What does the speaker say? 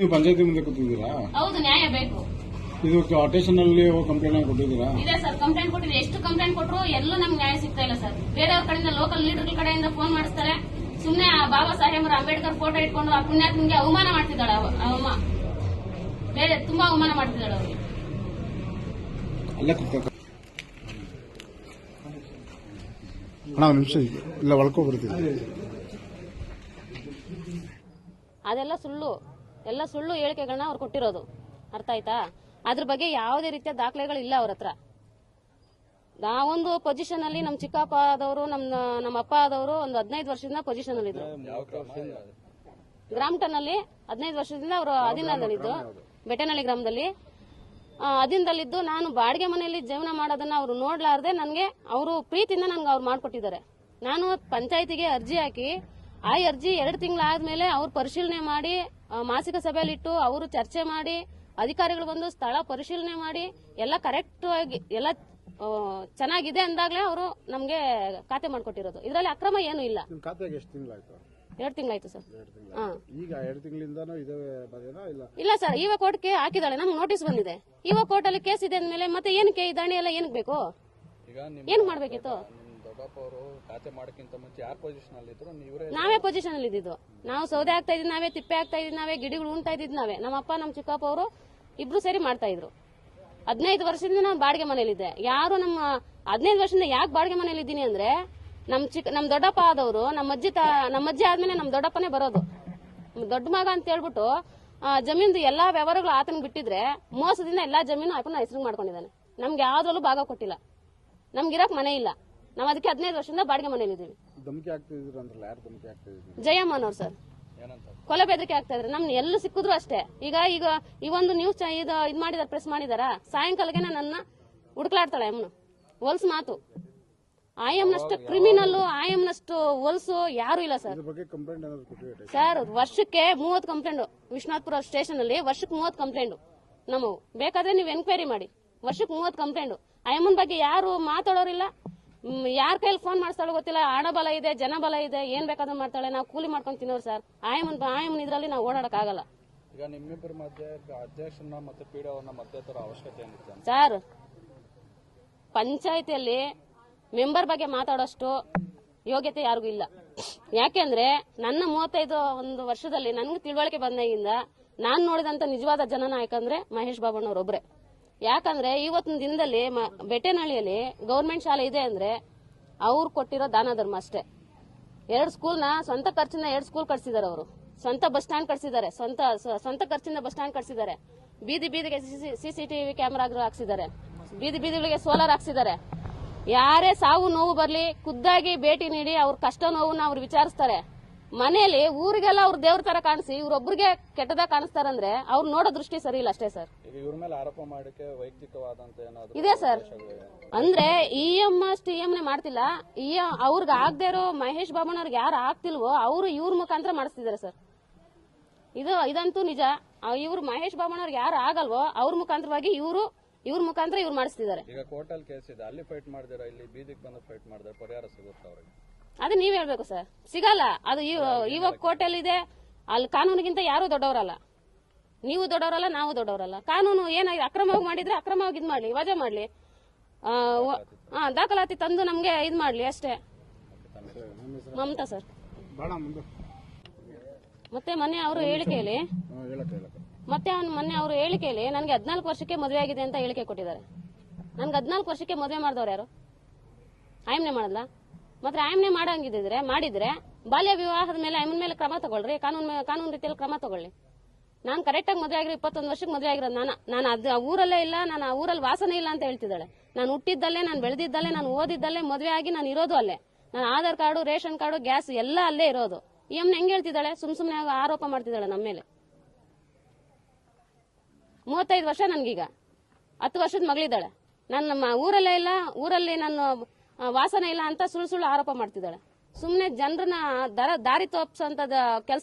ನೀವು ಪಂಚಾಯತಿ ಮುಂದೆ ಕೊಟ್ಟಿದ್ದೀರಾ ಹೌದು ನ್ಯಾಯ ಬೇಕು. ಇದು ಆಟೇಶನ್ ಅಲ್ಲಿ ಕಂಪ್ಲೇಂಟ್ ಕೊಟ್ಟಿದ್ದೀರಾ? ಇದೆ ಸರ್ ಕಂಪ್ಲೇಂಟ್ ಕೊಟ್ಟಿದೆ. ಎಷ್ಟು ಕಂಪ್ಲೇಂಟ್ ಕೊಟ್ಟರು ಎಲ್ಲೂ ನಮ್ಗೆ ನ್ಯಾಯ ಸಿಗ್ತಾ ಇಲ್ಲ ಸರ್. ಬೇರೆಯವ್ರ ಕಡೆಯಿಂದ ಲೋಕಲ್ ಲೀಡರ್ ಕಡೆಯಿಂದ ಫೋನ್ ಮಾಡಿಸ್ತಾರೆ. ಸುಮ್ಮನೆ ಆ ಬಾಬಾ ಸಾಹೇಬರ ಅಂಬೇಡ್ಕರ್ ಫೋಟೋ ಇಟ್ಕೊಂಡು ಆ ಪುಣ್ಯಾತ್ಮಿಗೆ ಅವಮಾನ ಮಾಡ್ತಿದ್ದಾಳೆ ಅವ ಅವಮ. ಬೇರೆ ತುಂಬಾ ಅವಮಾನ ಮಾಡ್ತಿದ್ದಾಳೆ ಅವ್ರಿಗೆ. ಅಲ್ಲೇ ಅಣ್ಣ ನಿಮಿಷ ಇಲ್ಲ ಒಳ್ಕೊ ಬರ್ತೀನಿ ಅದೆಲ್ಲ ಸುಳ್ಳು. ಎಲ್ಲ ಸುಳ್ಳು ಹೇಳಿಕೆಗಳನ್ನ ಅವ್ರು ಕೊಟ್ಟಿರೋದು. ಅರ್ಥ ಆಯ್ತಾ? ಅದ್ರ ಬಗ್ಗೆ ಯಾವುದೇ ರೀತಿಯ ದಾಖಲೆಗಳು ಇಲ್ಲ ಅವ್ರ ಹತ್ರ. ನಾವೊಂದು ಪೊಸಿಷನ್ ಅಲ್ಲಿ ನಮ್ಮ ಚಿಕ್ಕಪ್ಪ ಆದವರು ನಮ್ಮ ನಮ್ಮ ಅಪ್ಪ ಆದವರು ಒಂದು ಹದಿನೈದು ವರ್ಷದಿಂದ ಪೊಸಿಷನ್ ಅಲ್ಲಿ ಇದ್ರು. ಗ್ರಾಮಟನ್ ಅಲ್ಲಿ ಹದಿನೈದು ವರ್ಷದಿಂದ ಅವರು ಅಧೀನದಲ್ಲಿದ್ದು ಬೆಟ್ಟನಹಳ್ಳಿ ಗ್ರಾಮದಲ್ಲಿ. ಅಧೀನದಲ್ಲಿದ್ದು ನಾನು ಬಾಡಿಗೆ ಮನೆಯಲ್ಲಿ ಜೀವನ ಮಾಡೋದನ್ನ ಅವರು ನೋಡ್ಲಾರ್ದೆ ನನಗೆ ಅವರು ಪ್ರೀತಿಯಿಂದ ನನ್ಗೆ ಅವ್ರು ಮಾಡಿಕೊಟ್ಟಿದ್ದಾರೆ. ನಾನು ಪಂಚಾಯತಿಗೆ ಅರ್ಜಿ ಹಾಕಿ, ಆ ಅರ್ಜಿ ಎರಡು ತಿಂಗಳಾದ್ಮೇಲೆ ಅವ್ರು ಪರಿಶೀಲನೆ ಮಾಡಿ ಮಾಸಿಕ ಸಭೆಯಲ್ಲಿಟ್ಟು ಅವರು ಚರ್ಚೆ ಮಾಡಿ ಅಧಿಕಾರಿಗಳು ಬಂದು ಸ್ಥಳ ಪರಿಶೀಲನೆ ಮಾಡಿ ಎಲ್ಲ ಕರೆಕ್ಟ್ ಆಗಿ ಎಲ್ಲ ಚೆನ್ನಾಗಿದೆ ಅಂದಾಗಲೇ ಅವರು ನಮಗೆ ಖಾತೆ ಮಾಡಿಕೊಟ್ಟಿರೋದು. ಇದರಲ್ಲಿ ಅಕ್ರಮ ಏನು ಇಲ್ಲ. ನಿಮ್ಮ ಖಾತೆಗೆ ಎಷ್ಟು ತಿಂಗಳಾಯ್ತು? ಎರಡು ತಿಂಗಳಾಯ್ತು ಸರ್. ಈಗ ಎರಡು ತಿಂಗಳಿಂದನೂ ಇಲ್ಲ? ಇಲ್ಲ ಸರ್ ಇವ ಕೋರ್ಟ್ಗೆ ಹಾಕಿದಾಳೆ ನಮ್ಗೆ ನೋಟಿಸ್ ಬಂದಿದೆ. ಇವ ಕೋರ್ಟ್ ಅಲ್ಲಿ ಕೇಸ್ ಇದೆ ಅಂದ್ಮೇಲೆ ಮತ್ತೆ ಏನಕ್ಕೆ ಈ ದಾಣಿ ಎಲ್ಲ ಏನಕ್ಕೆ ಬೇಕು? ಏನ್ ಮಾಡ್ಬೇಕಿತ್ತು? ಅವರು ಖಾತೆ ಮಾಡಕ್ಕಿಂತ ಮುಂಚೆ ಯಾರ ಪೊಸಿಷನ್ ಅಲ್ಲಿ ಇದ್ರು ನೀವೇ ನಾವೇ ಪೊಸಿಷನ್ ಅಲ್ಲಿ ಇದ್ದಿದ್ದು. ನಾವು ಸೌದೆ ಆಗ್ತಾ ಇದ್ದೀವಿ ನಾವೇ ತಿಪ್ಪೆ ಆಗ್ತಾ ಇದ್ದೀವಿ ನಾವೇ ಗಿಡಗಳು ಉಣ್ತಾ ಇದ್ದಿದ್ದು ನಾವೇ. ನಮ್ಮ ಅಪ್ಪ, ನಮ್ಮ ಚಿಕ್ಕಪ್ಪ ಅವರು ಇಬ್ರು ಸೇರಿ ಮಾಡ್ತಾ ಇದ್ರು. ಹದಿನೈದು ವರ್ಷದಿಂದ ನಾನು ಬಾಡಿಗೆ ಮನೇಲಿದ್ದೆ ಯಾರು ನಮ್ಮ ಹದಿನೈದು ವರ್ಷದಿಂದ ಯಾಕೆ ಬಾಡಿಗೆ ಮನೇಲಿ ಇದ್ದೀನಿ ಅಂದ್ರೆ ನಮ್ಮ ಚಿಕ್ಕ ನಮ್ಮ ದೊಡ್ಡಪ್ಪ ಆದವರು, ನಮ್ಮ ಅಜ್ಜಿ ನಮ್ಮ ಅಜ್ಜಿ ಆದ್ಮೇಲೆ ನಮ್ಮ ದೊಡ್ಡಪ್ಪನೇ ಬರೋದು. ದೊಡ್ಡ ಮಗ ಅಂತ ಹೇಳ್ಬಿಟ್ಟು ಜಮೀನ್ದು ಎಲ್ಲಾ ವ್ಯವಹಾರಗಳು ಆತನ ಬಿಟ್ಟಿದ್ರೆ ಮೋಸದಿಂದ ಎಲ್ಲಾ ಜಮೀನು ಆತನ ಹೆಸರು ಮಾಡ್ಕೊಂಡಿದ್ದಾನೆ. ನಮ್ಗೆ ಯಾವ್ದ್ರಲ್ಲೂ ಭಾಗ ಕೊಟ್ಟಿಲ್ಲ. ನಮ್ಗಿರಕ್ ಮನೆ ಇಲ್ಲ. ನಾವ್ ಅದಕ್ಕೆ ಹದಿನೈದು ವರ್ಷದಿಂದ ಬಾಡಿಗೆ ಮನೇಲಿ ಇದೀವಿ. ಧಮಕಿ ಆಗ್ತಿದ್ರು ಅಂದ್ರಲ್ಲ ಯಾರು ಧಮಕಿ ಆಗ್ತಿದ್ರು ಜಯಮ್ಮನವ್ರು ಸರ್. ಏನಂತ? ಕೊಲೆ ಬೆದರಿಕೆ ಆಗ್ತಾ ಇದ್ರೆ. ನಮ್ನ ಎಲ್ಲಿ ಸಿಕ್ಕಿದ್ರು ಅಷ್ಟೇ. ಈಗ ಈಗ ಈ ಒಂದು ನ್ಯೂಸ್ ಇದು ಇದ್ ಮಾಡಿದಾರ ಪ್ರೆಸ್ ಮಾಡಿದಾರ? ಸಾಯಂಕಾಲಕ್ಕೆ ನನ್ನ ಹುಡುಕ್ಲಾಡ್ತಾಳೆ ಅಮ್ಮನು. ಹೊಲ್ಸ್ ಮಾತು. ಆಯಮ್ನಷ್ಟು ಕ್ರಿಮಿನಲ್ ಆಯಮ್ನಷ್ಟು ಹೊಲ್ಸು ಯಾರು ಇಲ್ಲ ಸರ್. ಇದ್ರ ಬಗ್ಗೆ ಕಂಪ್ಲೇಂಟ್ ಏನಾದ್ರು ಕೊಟ್ಟಿದ್ದೀರಾ ಸರ್ ವರ್ಷಕ್ಕೆ ಮೂವತ್ತು ಕಂಪ್ಲೇಂಟ್ ವಿಶ್ವನಾಥ್ಪುರ ಸ್ಟೇಷನ್ ಅಲ್ಲಿ ವರ್ಷಕ್ಕೆ ಮೂವತ್ತು ಕಂಪ್ಲೇಂಟ್ ನಮ್ಮವು. ಬೇಕಾದ್ರೆ ನೀವು ಎನ್ಕ್ವೈರಿ ಮಾಡಿ. ವರ್ಷಕ್ಕೆ ಮೂವತ್ತು ಕಂಪ್ಲೇಂಟ್ ಅಯ್ಯಮ್ಮನ ಬಗ್ಗೆ ಯಾರು ಮಾತಾಡೋರಿಲ್ಲ. ಯಾರ ಕೈಲಿ ಫೋನ್ ಮಾಡ್ತಾಳೋ ಗೊತ್ತಿಲ್ಲ. ಹಣ ಬಲ ಇದೆ ಜನ ಬಲ ಇದೆ ಏನ್ ಬೇಕಾದ್ರೂ ಮಾಡ್ತಾಳೆ. ನಾವು ಕೂಲಿ ಮಾಡ್ಕೊಂಡು ತಿನ್ನೋರು ಸರ್. ಆಯಮನ್ ಆಯಮನ್ ಇದ್ರಲ್ಲಿ ನಾವು ಓಡಾಡಕ್ ಆಗಲ್ಲ. ಈಗ ನಿಮ್ಮಿಬ್ಬರ ಮಧ್ಯೆ ಅಧ್ಯಕ್ಷನ ಮತ್ತೆ ಪೀಡವನ್ನ ಡಿ ಮಧ್ಯೆ ತರ ಅವಶ್ಯಕತೆ ಸರ್ ಪಂಚಾಯತಿಯಲ್ಲಿ ಮೆಂಬರ್ ಬಗ್ಗೆ ಮಾತಾಡೋಷ್ಟು ಯೋಗ್ಯತೆ ಯಾರಿಗೂ ಇಲ್ಲ. ಯಾಕೆಂದ್ರೆ ನನ್ನ ಮೂವತ್ತೈದು ಒಂದು ವರ್ಷದಲ್ಲಿ ನನ್ಗೆ ತಿಳುವಳಿಕೆ ಬಂದಾಗಿಂದ ನಾನು ನೋಡಿದಂತ ನಿಜವಾದ ಜನನಾಯಕ ಅಂದ್ರೆ ಮಹೇಶ್ ಬಾಬಣ್ಣವ್ರೊಬ್ರೆ ಯಾಕಂದ್ರೆ ಇವತ್ತಿನ ದಿನದಲ್ಲಿ ಬೆಟ್ಟೆನಹಳ್ಳಿಯಲ್ಲಿ ಗೌರ್ಮೆಂಟ್ ಶಾಲೆ ಇದೆ ಅಂದ್ರೆ ಅವ್ರು ಕೊಟ್ಟಿರೋ ದಾನ ಧರ್ಮ ಅಷ್ಟೇ. ಎರಡು ಸ್ಕೂಲ್ನ ಸ್ವಂತ ಖರ್ಚಿನ ಎರಡು ಸ್ಕೂಲ್ ಕಟ್ಸಿದ್ದಾರೆ ಅವರು. ಸ್ವಂತ ಬಸ್ ಸ್ಟ್ಯಾಂಡ್ ಕಟ್ಸಿದ್ದಾರೆ ಸ್ವಂತ ಸ್ವಂತ ಖರ್ಚಿನ ಬಸ್ ಸ್ಟ್ಯಾಂಡ್ ಕಟ್ಸಿದ್ದಾರೆ ಬೀದಿ ಬೀದಿಗೆ ಸಿಸಿಟಿವಿ ಕ್ಯಾಮೆರಾ ಹಾಕ್ಸಿದ್ದಾರೆ ಬೀದಿ ಬೀದಿಗಳಿಗೆ ಸೋಲಾರ್ ಹಾಕ್ಸಿದ್ದಾರೆ ಯಾರೇ ಸಾವು ನೋವು ಬರಲಿ, ಖುದ್ದಾಗಿ ಭೇಟಿ ನೀಡಿ ಅವ್ರ ಕಷ್ಟ ನೋವು ಅವ್ರು ವಿಚಾರಿಸ್ತಾರೆ. ಮನೆಯಲ್ಲಿ ಊರಿಗೆಲ್ಲ ಅವ್ರ ದೇವ್ರ ತರ ಕಾಣಿಸಿ ಇವ್ರೊಬ್ರಿಗೆ ಕೆಟ್ಟದಾಗ ಕಾಣಿಸ್ತಾರಂದ್ರೆ ಅವ್ರು ನೋಡೋ ದೃಷ್ಟಿ ಸರಿ ಇಲ್ಲ ಅಷ್ಟೇ ಸರ್. ಈಗ ಇವ್ರ ಮೇಲೆ ಆರೋಪ ಮಾಡಕ್ಕೆ ವೈಯಕ್ತಿಕವಾದಂತ ಏನಾದ್ರು ಇದೆ ಸರ್. ಅಂದ್ರೆ E M S E M ಮಾಡ್ತಿಲ್ಲ. ಇ ಅವ್ರಿಗೆ ಆಗದೆ ಇರೋ ಮಹೇಶ್ ಬಾಬಣ್ಣವ್ರಿಗೆ ಯಾರು ಆಗ್ತಿಲ್ವೋ ಅವರು ಇವ್ರ ಮುಖಾಂತರ ಮಾಡಿಸ್ತಿದ್ದಾರೆ ಸರ್. ಇದು ಇದಂತೂ ನಿಜ. ಇವ್ರು ಮಹೇಶ್ ಬಾಬಣ್ಣವ್ರಿಗೆ ಯಾರು ಆಗಲ್ವೋ ಅವ್ರ ಮುಖಾಂತರವಾಗಿ ಇವರು ಇವ್ರ ಮುಖಾಂತರ ಇವ್ರು ಮಾಡಿಸ್ತಿದ್ದಾರೆ ಈಗ ಕೋರ್ಟಲ್ ಕೇಸ್ ಇದೆ. ಅಲ್ಲಿ ಫೈಟ್ ಮಾಡಿದಿರ? ಇಲ್ಲಿ ಬೀದಿಗೆ ಬಂದು ಫೈಟ್ ಮಾಡಿದ್ರೆ ಪರಿಹಾರ ಸಿಗುತ್ತೆ ಅವ್ರಿಗೆ? ಅದು ನೀವ್ ಹೇಳ್ಬೇಕು ಸರ್. ಸಿಗಲ್ಲ. ಅದು ಇವ- ಇವಾಗ ಕೋರ್ಟಲ್ಲಿದೆ. ಅಲ್ಲಿ ಕಾನೂನಿಗಿಂತ ಯಾರು ದೊಡ್ಡವರಲ್ಲ. ನೀವು ದೊಡ್ಡವರಲ್ಲ ನಾವು ದೊಡ್ಡವರಲ್ಲ. ಕಾನೂನು ಏನಾಗಿದೆ ಅಕ್ರಮವಾಗಿ ಮಾಡಿದ್ರೆ ಅಕ್ರಮವಾಗಿ ಇದ್ ಮಾಡ್ಲಿ ವಜಾ ಮಾಡ್ಲಿ. ಆ, ದಾಖಲಾತಿ ತಂದು ನಮ್ಗೆ ಇದ್ ಮಾಡ್ಲಿ ಅಷ್ಟೇ. ಮಮತಾ ಸರ್. ಮತ್ತೆ ಮೊನ್ನೆ ಅವರು ಹೇಳಿಕೆಯಲ್ಲಿ ಹಾಂ ಮತ್ತೆ ಅವ್ನು ಮೊನ್ನೆ ಅವರು ಹೇಳಿಕೆಯಲ್ಲಿ ನನಗೆ ಹದಿನಾಲ್ಕು ವರ್ಷಕ್ಕೆ ಮದುವೆ ಆಗಿದೆ ಅಂತ ಹೇಳಿಕೆ ಕೊಟ್ಟಿದ್ದಾರೆ. ನನ್ಗೆ ಹದಿನಾಲ್ಕು ವರ್ಷಕ್ಕೆ ಮದುವೆ ಮಾಡಿದವ್ರು ಯಾರು? ಆಯಮ್ನೆ ಮಾಡಲ್ಲ ಮತ್ತೆ ಆಯಮ್ನೆ ಮಾಡಂಗಿದ್ರೆ ಮಾಡಿದ್ರೆ ಬಾಲ್ಯ ವಿವಾಹದ ಮೇಲೆ ಆಯಮ್ಮನ ಮೇಲೆ ಕ್ರಮ ತಗೊಳ್ರಿ, ಕಾನೂನು ಕಾನೂನು ರೀತಿಯಲ್ಲಿ ಕ್ರಮ ತಗೊಳ್ಳಿ. ನಾನು ಕರೆಕ್ಟಾಗಿ ಮದುವೆ ಆಗಿರೋ ಇಪ್ಪತ್ತೊಂದು ವರ್ಷಕ್ಕೆ ಮದುವೆ ಆಗಿರೋದು ನಾನು. ನಾನು ಅದು ಊರಲ್ಲೇ ಇಲ್ಲ, ನಾನು ಆ ಊರಲ್ಲಿ ವಾಸನೆ ಇಲ್ಲ ಅಂತ ಹೇಳ್ತಿದ್ದಾಳೆ. ನಾನು ಹುಟ್ಟಿದ್ದಲ್ಲೇ, ನಾನು ಬೆಳೆದಿದ್ದಲ್ಲೇ, ನಾನು ಓದಿದ್ದಲ್ಲೇ, ಮದುವೆ ಆಗಿ ನಾನು ಇರೋದು ಅಲ್ಲೇ. ನಾನು Aadhaar card, ration card, gas ಎಲ್ಲ ಅಲ್ಲೇ ಇರೋದು. ಈ ಅಮ್ಮನ ಹೆಂಗೆ ಹೇಳ್ತಿದ್ದಾಳೆ? ಸುಮ್ ಸುಮ್ಮನೆ ಆರೋಪ ಮಾಡ್ತಿದ್ದಾಳೆ ನಮ್ಮ ಮೇಲೆ. ಮೂವತ್ತೈದು ವರ್ಷ ನನಗೀಗ. ಹತ್ತು ವರ್ಷದ ಮಗಳಿದ್ದಾಳೆ. ನನ್ನ ನಮ್ಮ ಊರಲ್ಲೇ ಇಲ್ಲ, ಊರಲ್ಲಿ ನಾನು ವಾಸನೆ ಇಲ್ಲ ಅಂತ ಸುಳ್ಳು ಸುಳ್ಳು ಆರೋಪ ಮಾಡ್ತಿದ್ದಾಳೆ. ಸುಮ್ಮನೆ ಜನರನ್ನ ದರ ತೋಪ್ಸೋಂಥದ್ದು ಕೆಲಸ